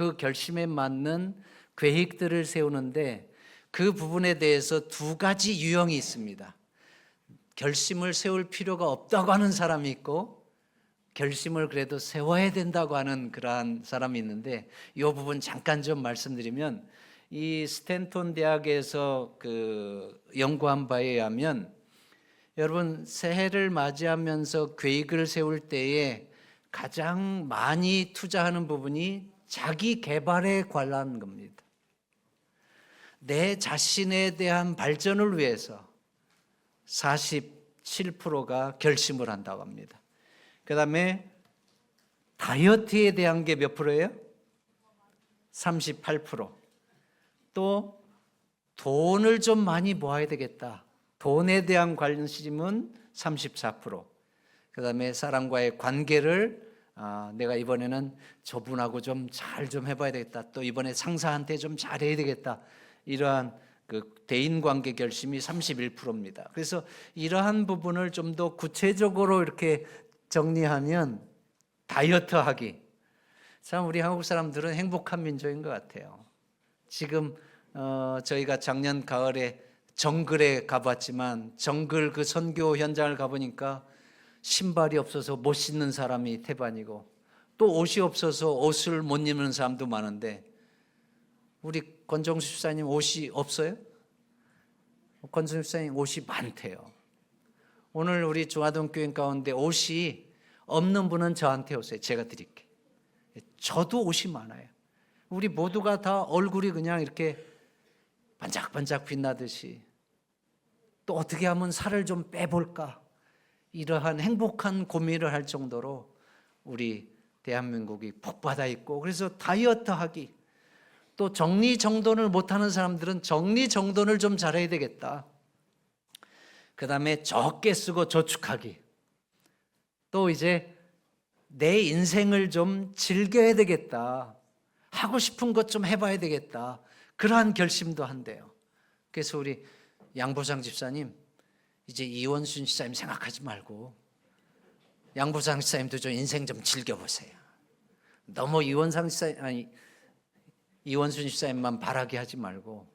그 결심에 맞는 계획들을 세우는데 그 부분에 대해서 두 가지 유형이 있습니다. 결심을 세울 필요가 없다고 하는 사람이 있고 결심을 그래도 세워야 된다고 하는 그러한 사람이 있는데 이 부분 잠깐 좀 말씀드리면 이 스탠톤 대학에서 그 연구한 바에 의하면 여러분 새해를 맞이하면서 계획을 세울 때에 가장 많이 투자하는 부분이 자기 개발에 관한 겁니다. 내 자신에 대한 발전을 위해서 47%가 결심을 한다고 합니다. 그 다음에 다이어트에 대한 게 몇 프로예요? 38%. 또 돈을 좀 많이 모아야 되겠다. 돈에 대한 관심은 34%. 그 다음에 사람과의 관계를 아, 내가 이번에는 저분하고 좀잘좀 해봐야 되겠다. 또 이번에 상사한테 좀 잘해야 되겠다. 이러한 그 대인 관계 결심이 31%입니다. 그래서 이러한 부분을 좀 더 구체적으로 이렇게 정리하면 다이어트 하기. 참 우리 한국 사람들은 행복한 민족인 것 같아요. 지금 어, 저희가 작년 가을에 정글에 가봤지만 정글 그 선교 현장을 가보니까 신발이 없어서 못 신는 사람이 태반이고 또 옷이 없어서 옷을 못 입는 사람도 많은데 우리 권정수 집사님 옷이 없어요? 권정수 집사님 옷이 많대요. 오늘 우리 중화동 교인 가운데 옷이 없는 분은 저한테 오세요. 제가 드릴게. 저도 옷이 많아요. 우리 모두가 다 얼굴이 그냥 이렇게 반짝반짝 빛나듯이 또 어떻게 하면 살을 좀 빼볼까 이러한 행복한 고민을 할 정도로 우리 대한민국이 복받아 있고 그래서 다이어트 하기 또 정리 정돈을 못하는 사람들은 정리 정돈을 좀 잘해야 되겠다. 그 다음에 적게 쓰고 저축하기. 또 이제 내 인생을 좀 즐겨야 되겠다. 하고 싶은 것 좀 해봐야 되겠다. 그러한 결심도 한대요. 그래서 우리 양보상 집사님 이제 이원순 집사님 생각하지 말고 양보상 집사님도 좀 인생 좀 즐겨보세요. 너무 이원상 집사님 아니 이원순 집사님만 바라게 하지 말고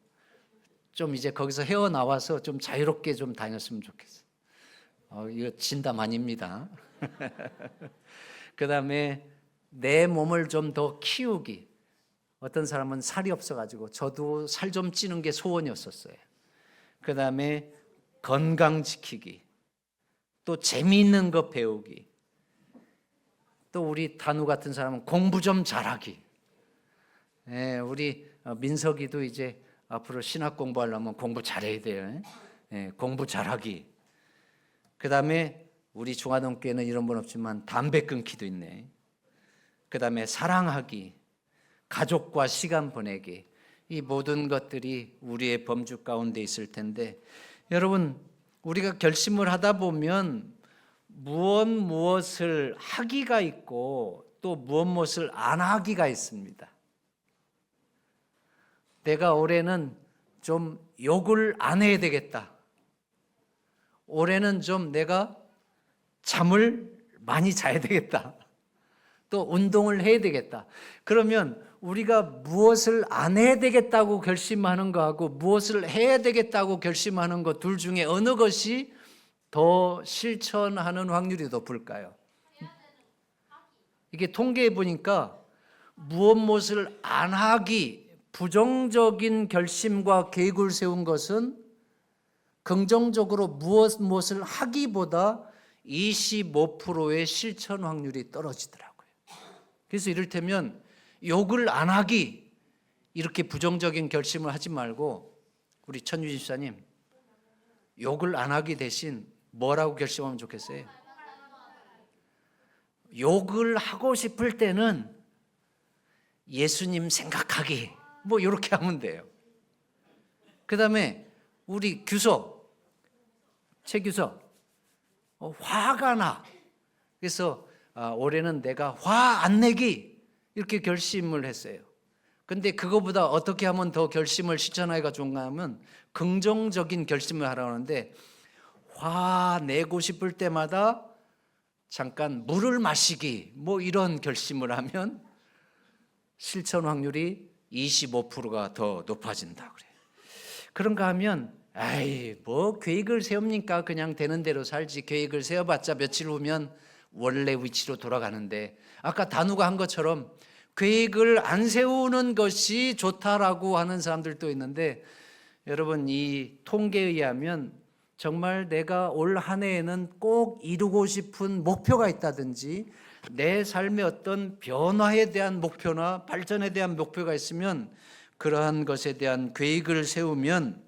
좀 이제 거기서 헤어 나와서 좀 자유롭게 좀 다녔으면 좋겠어. 어, 이거 진담 아닙니다. 그 다음에 내 몸을 좀 더 키우기. 어떤 사람은 살이 없어가지고 저도 살 좀 찌는 게 소원이었었어요. 그 다음에 건강 지키기. 또 재미있는 거 배우기. 또 우리 단우 같은 사람은 공부 좀 잘하기. 예, 우리 어, 민석이도 이제 앞으로 신학 공부하려면 공부 잘해야 돼요. 예, 공부 잘하기. 그 다음에 우리 중화동교회는 이런 분 없지만 담배 끊기도 있네. 그 다음에 사랑하기, 가족과 시간 보내기. 이 모든 것들이 우리의 범주 가운데 있을 텐데 여러분 우리가 결심을 하다 보면 무엇 무엇을 하기가 있고 또 무엇 무엇을 안 하기가 있습니다. 내가 올해는 좀 욕을 안 해야 되겠다. 올해는 좀 내가 잠을 많이 자야 되겠다. 또 운동을 해야 되겠다. 그러면 우리가 무엇을 안 해야 되겠다고 결심하는 거하고 무엇을 해야 되겠다고 결심하는 것 둘 중에 어느 것이 더 실천하는 확률이 높을까요? 이게 통계해 보니까 무엇 무엇을 안 하기 부정적인 결심과 계획을 세운 것은 긍정적으로 무엇 무엇을 하기보다 25%의 실천 확률이 떨어지더라고요. 그래서 이를테면 욕을 안 하기 이렇게 부정적인 결심을 하지 말고 우리 천유진 집사님 욕을 안 하기 대신 뭐라고 결심하면 좋겠어요? 욕을 하고 싶을 때는 예수님 생각하기 뭐 이렇게 하면 돼요. 그 다음에 우리 규석 최 규석 어, 화가 나. 그래서 아, 올해는 내가 화 안 내기 이렇게 결심을 했어요. 근데 그거보다 어떻게 하면 더 결심을 실천하기가 좋은가 하면 긍정적인 결심을 하라는데 화 내고 싶을 때마다 잠깐 물을 마시기 뭐 이런 결심을 하면 실천 확률이 25%가 더 높아진다 그래. 그런가 하면 아이 뭐 계획을 세웁니까? 그냥 되는 대로 살지. 계획을 세워봤자 며칠 후면 원래 위치로 돌아가는데 아까 단우가 한 것처럼 계획을 안 세우는 것이 좋다라고 하는 사람들도 있는데 여러분 이 통계에 의하면 정말 내가 올 한 해에는 꼭 이루고 싶은 목표가 있다든지 내 삶의 어떤 변화에 대한 목표나 발전에 대한 목표가 있으면 그러한 것에 대한 계획을 세우면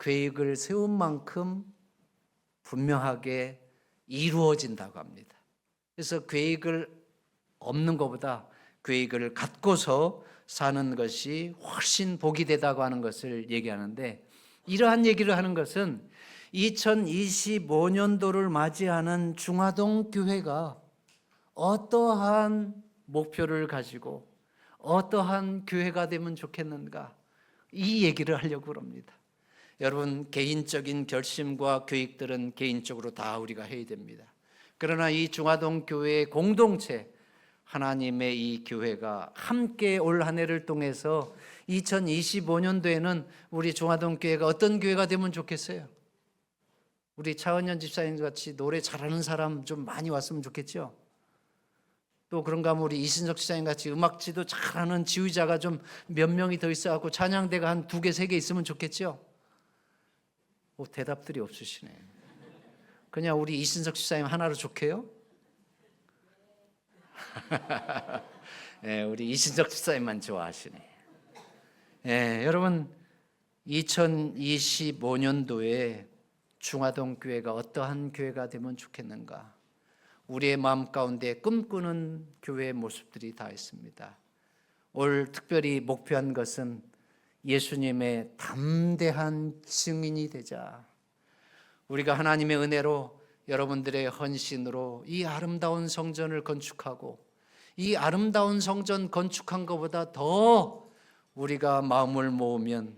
계획을 세운 만큼 분명하게 이루어진다고 합니다. 그래서 계획을 없는 것보다 계획을 갖고서 사는 것이 훨씬 복이 되다고 하는 것을 얘기하는데 이러한 얘기를 하는 것은 2025년도를 맞이하는 중화동 교회가 어떠한 목표를 가지고 어떠한 교회가 되면 좋겠는가 이 얘기를 하려고 합니다. 여러분 개인적인 결심과 계획들은 개인적으로 다 우리가 해야 됩니다. 그러나 이 중화동 교회의 공동체 하나님의 이 교회가 함께 올 한 해를 통해서 2025년도에는 우리 중화동 교회가 어떤 교회가 되면 좋겠어요? 우리 차은현 집사님 같이 노래 잘하는 사람 좀 많이 왔으면 좋겠죠? 또 그런가 하면 우리 이신석 집사님 같이 음악 지도 잘하는 지휘자가 좀 몇 명이 더 있어갖고 찬양대가 한 두 개, 세 개 있으면 좋겠죠? 오, 대답들이 없으시네. 그냥 우리 이신석 집사님 하나로 좋게요? 네, 우리 이신석 집사님만 좋아하시네. 네, 여러분 2025년도에 중화동 교회가 어떠한 교회가 되면 좋겠는가? 우리의 마음 가운데 꿈꾸는 교회의 모습들이 다 있습니다. 올 특별히 목표한 것은 예수님의 담대한 증인이 되자. 우리가 하나님의 은혜로 여러분들의 헌신으로 이 아름다운 성전을 건축하고 이 아름다운 성전 건축한 것보다 더 우리가 마음을 모으면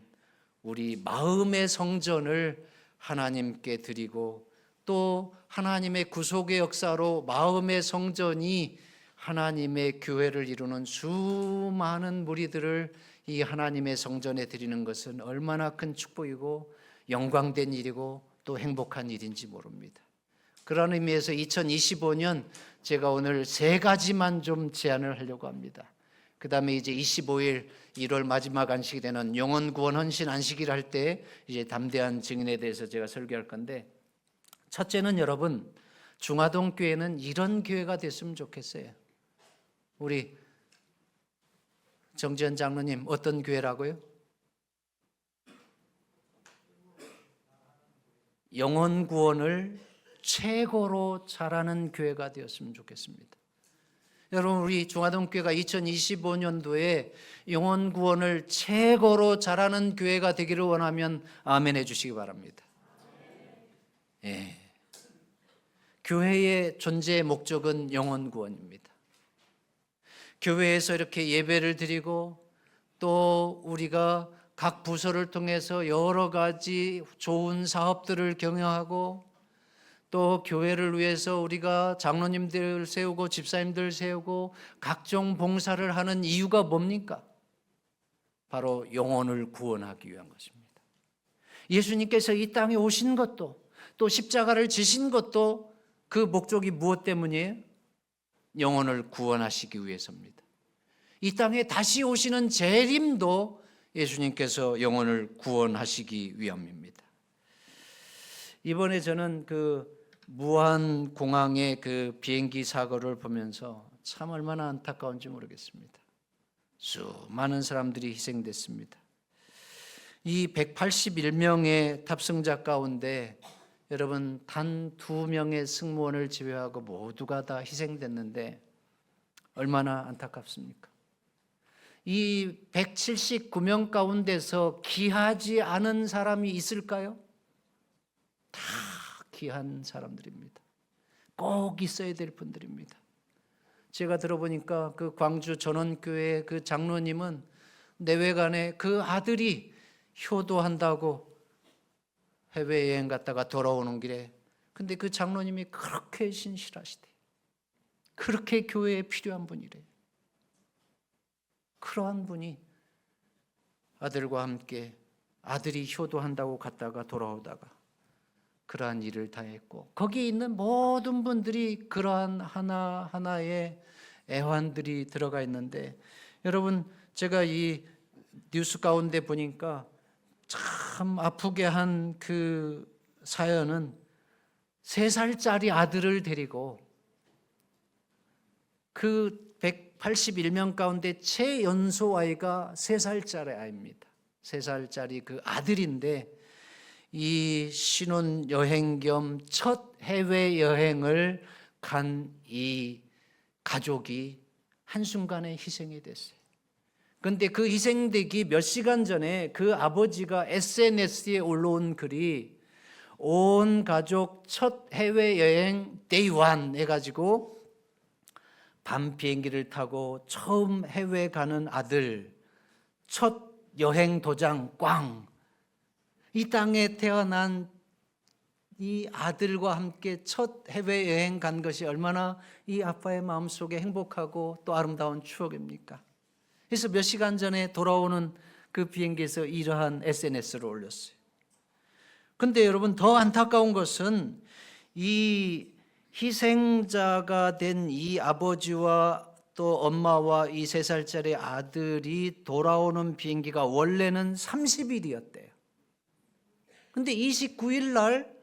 우리 마음의 성전을 하나님께 드리고 또 하나님의 구속의 역사로 마음의 성전이 하나님의 교회를 이루는 수많은 무리들을 이 하나님의 성전에 드리는 것은 얼마나 큰 축복이고 영광된 일이고 또 행복한 일인지 모릅니다. 그런 의미에서 2025년 제가 오늘 세 가지만 좀 제안을 하려고 합니다. 그 다음에 이제 25일 1월 마지막 안식이 되는 영원 구원 헌신 안식일 할 때 이제 담대한 증인에 대해서 제가 설교할 건데 첫째는 여러분 중화동 교회는 이런 교회가 됐으면 좋겠어요. 우리 정지현 장로님 어떤 교회라고요? 영혼 구원을 최고로 잘하는 교회가 되었으면 좋겠습니다. 여러분 우리 중화동 교회가 2025년도에 영혼 구원을 최고로 잘하는 교회가 되기를 원하면 아멘 해주시기 바랍니다. 예. 교회의 존재의 목적은 영혼 구원입니다. 교회에서 이렇게 예배를 드리고 또 우리가 각 부서를 통해서 여러 가지 좋은 사업들을 경영하고 또 교회를 위해서 우리가 장로님들 세우고 집사님들 세우고 각종 봉사를 하는 이유가 뭡니까? 바로 영혼을 구원하기 위한 것입니다. 예수님께서 이 땅에 오신 것도 또 십자가를 지신 것도 그 목적이 무엇 때문이에요? 영혼을 구원하시기 위해서입니다. 이 땅에 다시 오시는 재림도 예수님께서 영혼을 구원하시기 위함입니다. 이번에 저는 그 무한 공항의 그 비행기 사고를 보면서 참 얼마나 안타까운지 모르겠습니다. 수많은 사람들이 희생됐습니다. 이 181명의 탑승자 가운데 여러분 단 두 명의 승무원을 제외하고 모두가 다 희생됐는데 얼마나 안타깝습니까? 이 179명 가운데서 귀하지 않은 사람이 있을까요? 다 귀한 사람들입니다. 꼭 있어야 될 분들입니다. 제가 들어보니까 그 광주 전원교회 그 장로님은 내외간에 그 아들이 효도한다고 해외여행 갔다가 돌아오는 길에 근데 그 장로님이 그렇게 신실하시대. 그렇게 교회에 필요한 분이래. 그러한 분이 아들과 함께 아들이 효도한다고 갔다가 돌아오다가 그러한 일을 다 했고 거기 있는 모든 분들이 그러한 하나 하나의 애환들이 들어가 있는데 여러분 제가 이 뉴스 가운데 보니까 참 아프게 한 그 사연은 세 살짜리 아들을 데리고 그 181명 가운데 최연소 아이가 세 살짜리 아이입니다. 세 살짜리 그 아들인데 이 신혼 여행 겸 첫 해외 여행을 간 이 가족이 한순간에 희생이 됐어요. 근데 그 희생되기 몇 시간 전에 그 아버지가 SNS에 올라온 글이 온 가족 첫 해외 여행 데이 원 해가지고 밤 비행기를 타고 처음 해외 가는 아들 첫 여행 도장 꽝. 이 땅에 태어난 이 아들과 함께 첫 해외 여행 간 것이 얼마나 이 아빠의 마음속에 행복하고 또 아름다운 추억입니까? 그래서 몇 시간 전에 돌아오는 그 비행기에서 이러한 SNS를 올렸어요. 근데 여러분 더 안타까운 것은 이 희생자가 된 이 아버지와 또 엄마와 이 세 살짜리 아들이 돌아오는 비행기가 원래는 30일이었대요. 근데 29일 날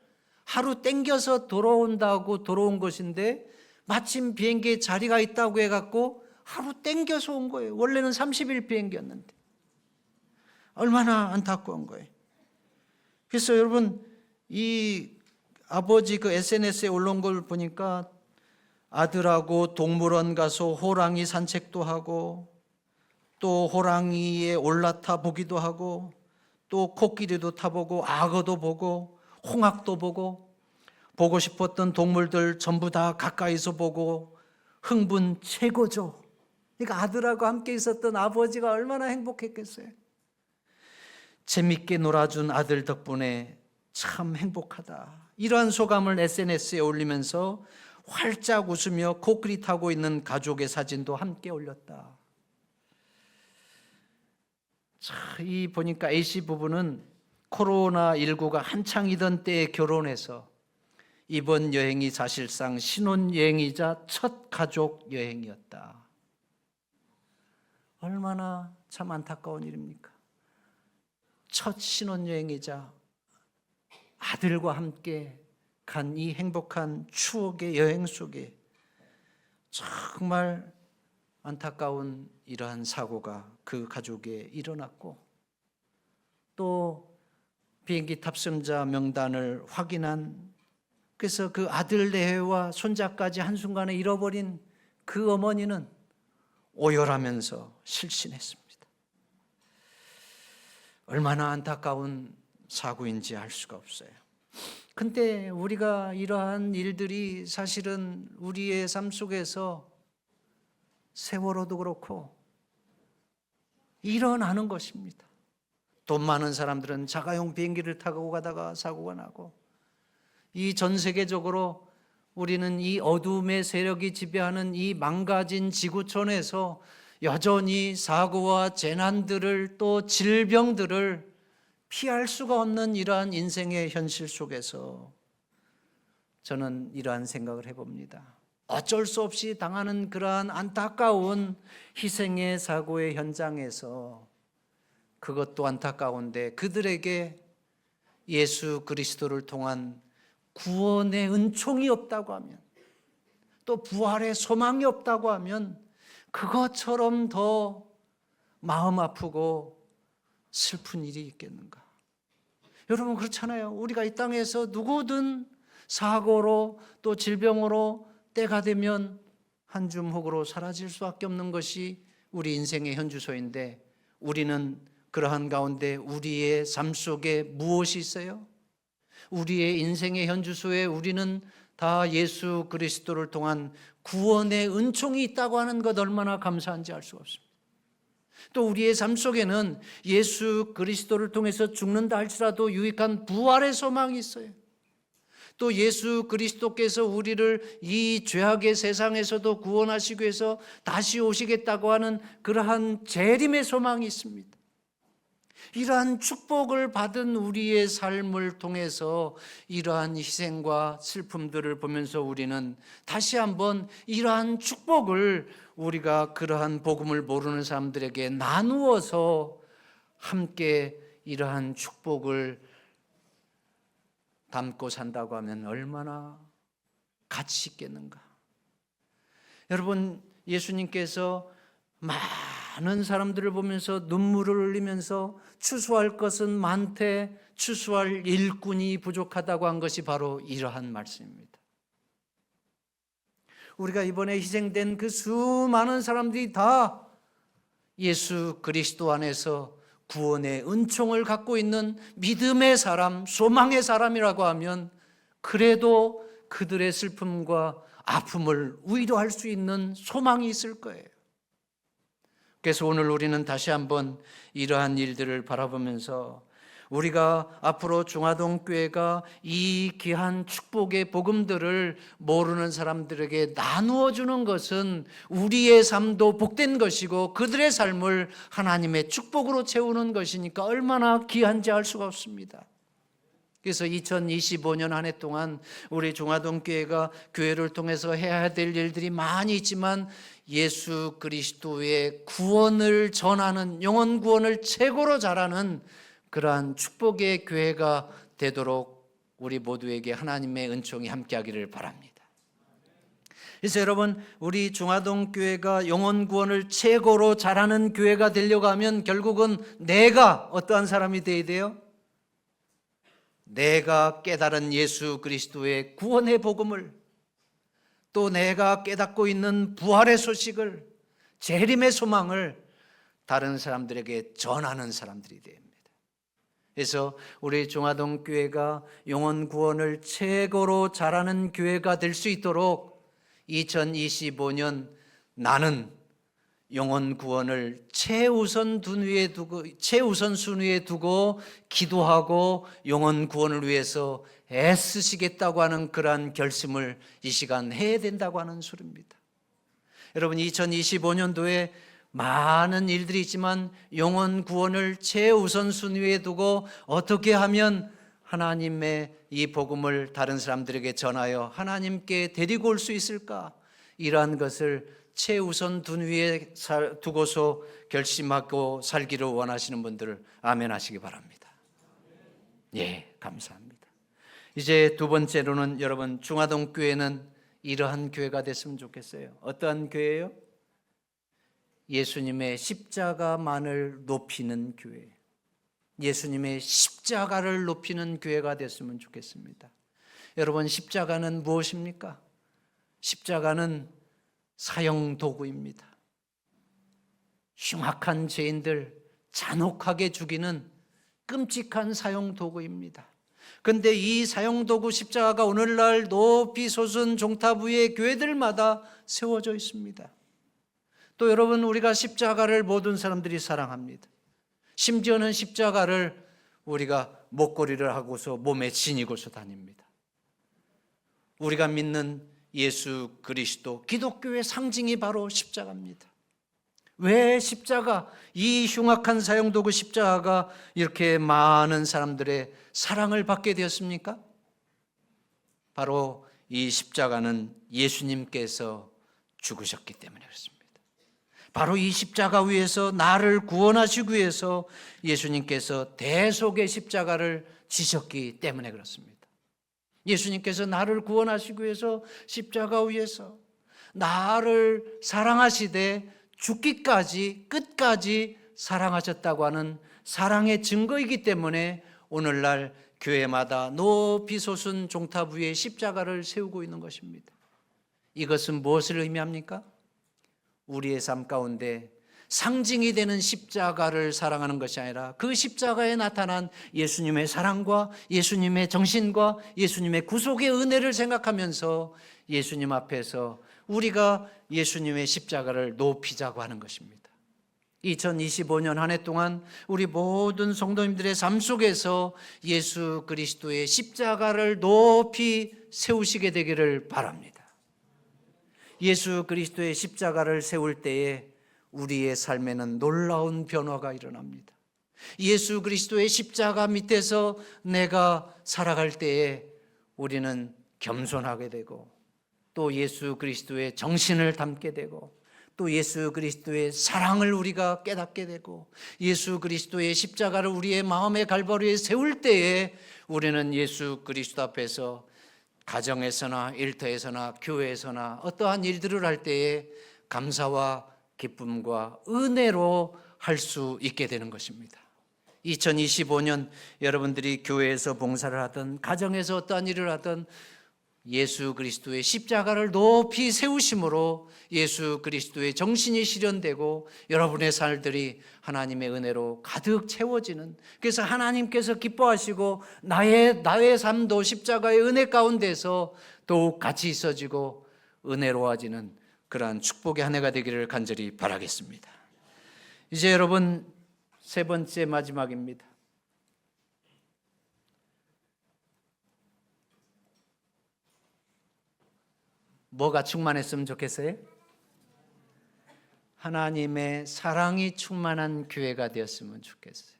하루 땡겨서 돌아온다고 돌아온 것인데 마침 비행기에 자리가 있다고 해갖고 하루 땡겨서 온 거예요. 원래는 30일 비행기였는데. 얼마나 안타까운 거예요. 그래서 여러분 이 아버지 그 SNS에 올라온 걸 보니까 아들하고 동물원 가서 호랑이 산책도 하고 또 호랑이에 올라타 보기도 하고 또 코끼리도 타보고 악어도 보고 홍학도 보고 보고 싶었던 동물들 전부 다 가까이서 보고 흥분 최고죠. 그러니까 아들하고 함께 있었던 아버지가 얼마나 행복했겠어요. 재밌게 놀아준 아들 덕분에 참 행복하다. 이러한 소감을 SNS에 올리면서 활짝 웃으며 코끼리 타고 있는 가족의 사진도 함께 올렸다. 자, 이 보니까 A씨 부부는 코로나 19가 한창이던 때에 결혼해서 이번 여행이 사실상 신혼 여행이자 첫 가족 여행이었다. 얼마나 참 안타까운 일입니까? 첫 신혼 여행이자 아들과 함께 간 이 행복한 추억의 여행 속에 정말 안타까운 이러한 사고가 그 가족에 일어났고 또 비행기 탑승자 명단을 확인한 그래서 그 아들 내외와 손자까지 한순간에 잃어버린 그 어머니는 오열하면서 실신했습니다. 얼마나 안타까운 사고인지 알 수가 없어요. 근데 우리가 이러한 일들이 사실은 우리의 삶 속에서 세월호도 그렇고 일어나는 것입니다. 돈 많은 사람들은 자가용 비행기를 타고 가다가 사고가 나고 이 전 세계적으로 우리는 이 어둠의 세력이 지배하는 이 망가진 지구촌에서 여전히 사고와 재난들을 또 질병들을 피할 수가 없는 이러한 인생의 현실 속에서 저는 이러한 생각을 해봅니다. 어쩔 수 없이 당하는 그러한 안타까운 희생의 사고의 현장에서 그것도 안타까운데 그들에게 예수 그리스도를 통한 구원의 은총이 없다고 하면 또 부활의 소망이 없다고 하면 그것처럼 더 마음 아프고 슬픈 일이 있겠는가? 여러분 그렇잖아요. 우리가 이 땅에서 누구든 사고로 또 질병으로 때가 되면 한줌 흙으로 사라질 수밖에 없는 것이 우리 인생의 현주소인데 우리는 그러한 가운데 우리의 삶 속에 무엇이 있어요? 우리의 인생의 현주소에 우리는 다 예수 그리스도를 통한 구원의 은총이 있다고 하는 것 얼마나 감사한지 알 수가 없습니다. 또 우리의 삶 속에는 예수 그리스도를 통해서 죽는다 할지라도 유익한 부활의 소망이 있어요. 또 예수 그리스도께서 우리를 이 죄악의 세상에서도 구원하시기 위해서 다시 오시겠다고 하는 그러한 재림의 소망이 있습니다. 이러한 축복을 받은 우리의 삶을 통해서 이러한 희생과 슬픔들을 보면서 우리는 다시 한번 이러한 축복을 우리가 그러한 복음을 모르는 사람들에게 나누어서 함께 이러한 축복을 담고 산다고 하면 얼마나 가치 있겠는가. 여러분, 예수님께서 많은 사람들을 보면서 눈물을 흘리면서 추수할 것은 많되 추수할 일꾼이 부족하다고 한 것이 바로 이러한 말씀입니다. 우리가 이번에 희생된 그 수많은 사람들이 다 예수 그리스도 안에서 구원의 은총을 갖고 있는 믿음의 사람, 소망의 사람이라고 하면 그래도 그들의 슬픔과 아픔을 위로할 수 있는 소망이 있을 거예요. 그래서 오늘 우리는 다시 한번 이러한 일들을 바라보면서 우리가 앞으로 중화동 교회가 이 귀한 축복의 복음들을 모르는 사람들에게 나누어 주는 것은 우리의 삶도 복된 것이고 그들의 삶을 하나님의 축복으로 채우는 것이니까 얼마나 귀한지 알 수가 없습니다. 그래서 2025년 한 해 동안 우리 중화동 교회가 교회를 통해서 해야 될 일들이 많이 있지만 예수 그리스도의 구원을 전하는 영혼 구원을 최고로 잘하는 그러한 축복의 교회가 되도록 우리 모두에게 하나님의 은총이 함께하기를 바랍니다. 그래서 여러분 우리 중화동 교회가 영혼 구원을 최고로 잘하는 교회가 되려고 하면 결국은 내가 어떠한 사람이 되어야 돼요? 내가 깨달은 예수 그리스도의 구원의 복음을 또 내가 깨닫고 있는 부활의 소식을 재림의 소망을 다른 사람들에게 전하는 사람들이 됩니다. 그래서 우리 중화동 교회가 영혼 구원을 최고로 잘하는 교회가 될 수 있도록 2025년 나는 영혼 구원을 최우선 순위에 두고 최우선 순위에 두고 기도하고 영혼 구원을 위해서 애쓰시겠다고 하는 그러한 결심을 이 시간 해야 된다고 하는 소리입니다. 여러분 2025년도에 많은 일들이 있지만 영혼 구원을 최우선 순위에 두고 어떻게 하면 하나님의 이 복음을 다른 사람들에게 전하여 하나님께 데리고 올 수 있을까? 이러한 것을 최우선 순위에 두고서 결심하고 살기를 원하시는 분들을 아멘 하시기 바랍니다. 예, 감사합니다. 이제 두 번째로는 여러분 중화동 교회는 이러한 교회가 됐으면 좋겠어요. 어떠한 교회예요? 예수님의 십자가만을 높이는 교회. 예수님의 십자가를 높이는 교회가 됐으면 좋겠습니다. 여러분, 십자가는 무엇입니까? 십자가는 사형 도구입니다. 흉악한 죄인들 잔혹하게 죽이는 끔찍한 사형 도구입니다. 근데 이 사형 도구 십자가가 오늘날 높이 솟은 종탑 위에 교회들마다 세워져 있습니다. 또 여러분 우리가 십자가를 모든 사람들이 사랑합니다. 심지어는 십자가를 우리가 목걸이를 하고서 몸에 지니고서 다닙니다. 우리가 믿는 예수 그리스도 기독교의 상징이 바로 십자가입니다. 왜 십자가 이 흉악한 사형도구 십자가가 이렇게 많은 사람들의 사랑을 받게 되었습니까? 바로 이 십자가는 예수님께서 죽으셨기 때문에 그렇습니다. 바로 이 십자가 위에서 나를 구원하시기 위해서 예수님께서 대속의 십자가를 지셨기 때문에 그렇습니다. 예수님께서 나를 구원하시기 위해서 십자가 위에서 나를 사랑하시되 죽기까지 끝까지 사랑하셨다고 하는 사랑의 증거이기 때문에 오늘날 교회마다 높이 솟은 종탑 위에 십자가를 세우고 있는 것입니다. 이것은 무엇을 의미합니까? 우리의 삶 가운데 상징이 되는 십자가를 사랑하는 것이 아니라 그 십자가에 나타난 예수님의 사랑과 예수님의 정신과 예수님의 구속의 은혜를 생각하면서 예수님 앞에서 우리가 예수님의 십자가를 높이자고 하는 것입니다. 2025년 한 해 동안 우리 모든 성도님들의 삶 속에서 예수 그리스도의 십자가를 높이 세우시게 되기를 바랍니다. 예수 그리스도의 십자가를 세울 때에 우리의 삶에는 놀라운 변화가 일어납니다. 예수 그리스도의 십자가 밑에서 내가 살아갈 때에 우리는 겸손하게 되고 또 예수 그리스도의 정신을 담게 되고 또 예수 그리스도의 사랑을 우리가 깨닫게 되고 예수 그리스도의 십자가를 우리의 마음의 갈보리에 세울 때에 우리는 예수 그리스도 앞에서 가정에서나 일터에서나 교회에서나 어떠한 일들을 할 때에 감사와 기쁨과 은혜로 할 수 있게 되는 것입니다. 2025년 여러분들이 교회에서 봉사를 하든 가정에서 어떠한 일을 하든 예수 그리스도의 십자가를 높이 세우심으로 예수 그리스도의 정신이 실현되고 여러분의 살들이 하나님의 은혜로 가득 채워지는 그래서 하나님께서 기뻐하시고 나의 나의 삶도 십자가의 은혜 가운데서 더욱 같이 있어지고 은혜로워지는 그러한 축복의 한 해가 되기를 간절히 바라겠습니다. 이제 여러분 세 번째 마지막입니다. 뭐가 충만했으면 좋겠어요? 하나님의 사랑이 충만한 교회가 되었으면 좋겠어요.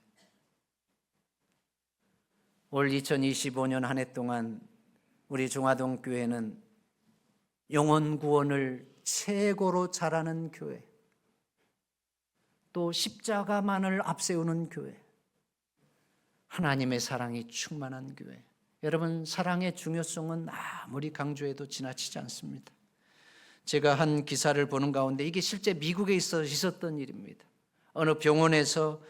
올 2025년 한 해 동안 우리 중화동 교회는 영혼 구원을 최고로 잘하는 교회, 또 십자가만을 앞세우는 교회, 하나님의 사랑이 충만한 교회. 여러분 사랑의 중요성은 아무리 강조해도 지나치지 않습니다. 제가 한 기사를 보는 가운데 이게 실제 미국에 있어 있었던 일입니다. 어느 병원에서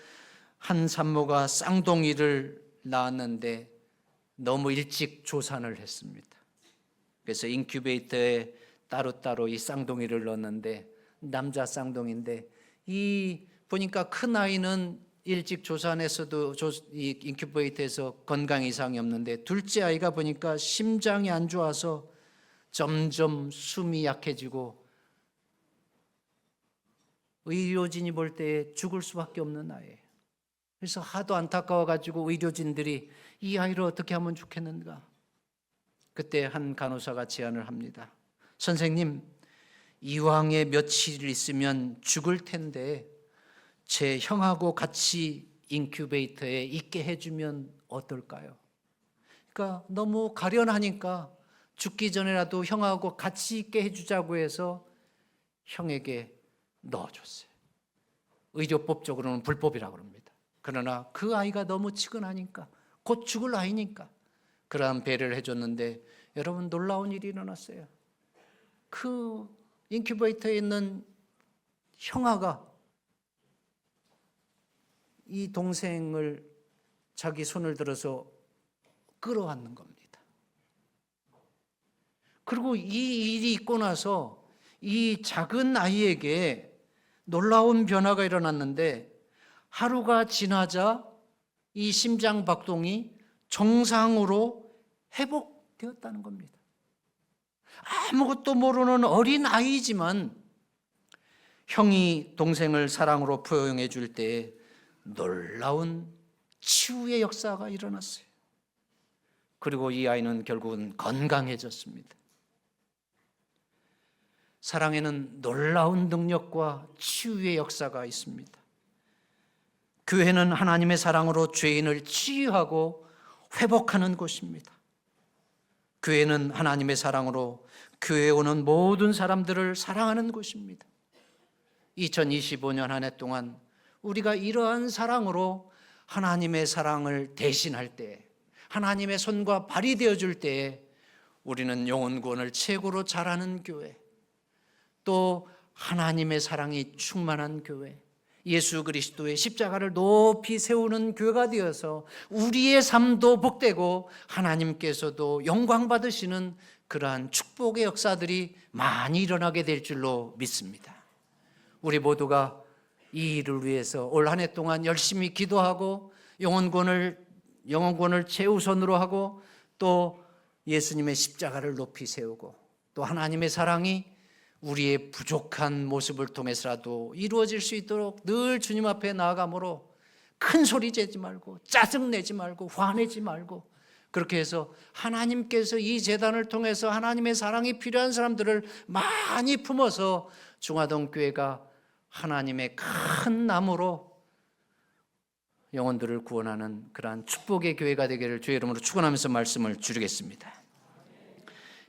한 산모가 쌍둥이를 낳았는데 너무 일찍 조산을 했습니다. 그래서 인큐베이터에 따로따로 이 쌍둥이를 넣었는데 남자 쌍둥이인데 이 보니까 큰 아이는 일찍 조산했어도 이 인큐베이터에서 건강 이상이 없는데 둘째 아이가 보니까 심장이 안 좋아서 점점 숨이 약해지고 의료진이 볼 때 죽을 수밖에 없는 아이예요. 그래서 하도 안타까워 가지고 의료진들이 이 아이를 어떻게 하면 좋겠는가? 그때 한 간호사가 제안을 합니다. 선생님, 이왕에 며칠 있으면 죽을 텐데 제 형하고 같이 인큐베이터에 있게 해주면 어떨까요? 그러니까 너무 가련하니까 죽기 전에라도 형하고 같이 있게 해주자고 해서 형에게 넣어줬어요. 의료법적으로는 불법이라고 합니다. 그러나 그 아이가 너무 치근하니까 곧 죽을 아이니까 그러한 배를 해줬는데 여러분 놀라운 일이 일어났어요. 그 인큐베이터에 있는 형아가 이 동생을 자기 손을 들어서 끌어안는 겁니다. 그리고 이 일이 있고 나서 이 작은 아이에게 놀라운 변화가 일어났는데 하루가 지나자 이 심장 박동이 정상으로 회복되었다는 겁니다. 아무것도 모르는 어린 아이지만 형이 동생을 사랑으로 포용해 줄 때 놀라운 치유의 역사가 일어났어요. 그리고 이 아이는 결국은 건강해졌습니다. 사랑에는 놀라운 능력과 치유의 역사가 있습니다. 교회는 하나님의 사랑으로 죄인을 치유하고 회복하는 곳입니다. 교회는 하나님의 사랑으로 교회에 오는 모든 사람들을 사랑하는 곳입니다. 2025년 한 해 동안 우리가 이러한 사랑으로 하나님의 사랑을 대신할 때, 하나님의 손과 발이 되어 줄 때에 우리는 영혼 구원을 최고로 잘하는 교회, 또 하나님의 사랑이 충만한 교회, 예수 그리스도의 십자가를 높이 세우는 교회가 되어서 우리의 삶도 복되고 하나님께서도 영광 받으시는 그러한 축복의 역사들이 많이 일어나게 될 줄로 믿습니다. 우리 모두가 이 일을 위해서 올 한 해 동안 열심히 기도하고 영혼권을 영혼권을 최우선으로 하고 또 예수님의 십자가를 높이 세우고 또 하나님의 사랑이 우리의 부족한 모습을 통해서라도 이루어질 수 있도록 늘 주님 앞에 나아가므로 큰 소리 제지 말고 짜증 내지 말고 화내지 말고 그렇게 해서 하나님께서 이 재단을 통해서 하나님의 사랑이 필요한 사람들을 많이 품어서 중화동 교회가 하나님의 큰 나무로 영혼들을 구원하는 그러한 축복의 교회가 되기를 주의 이름으로 축원하면서 말씀을 줄이겠습니다.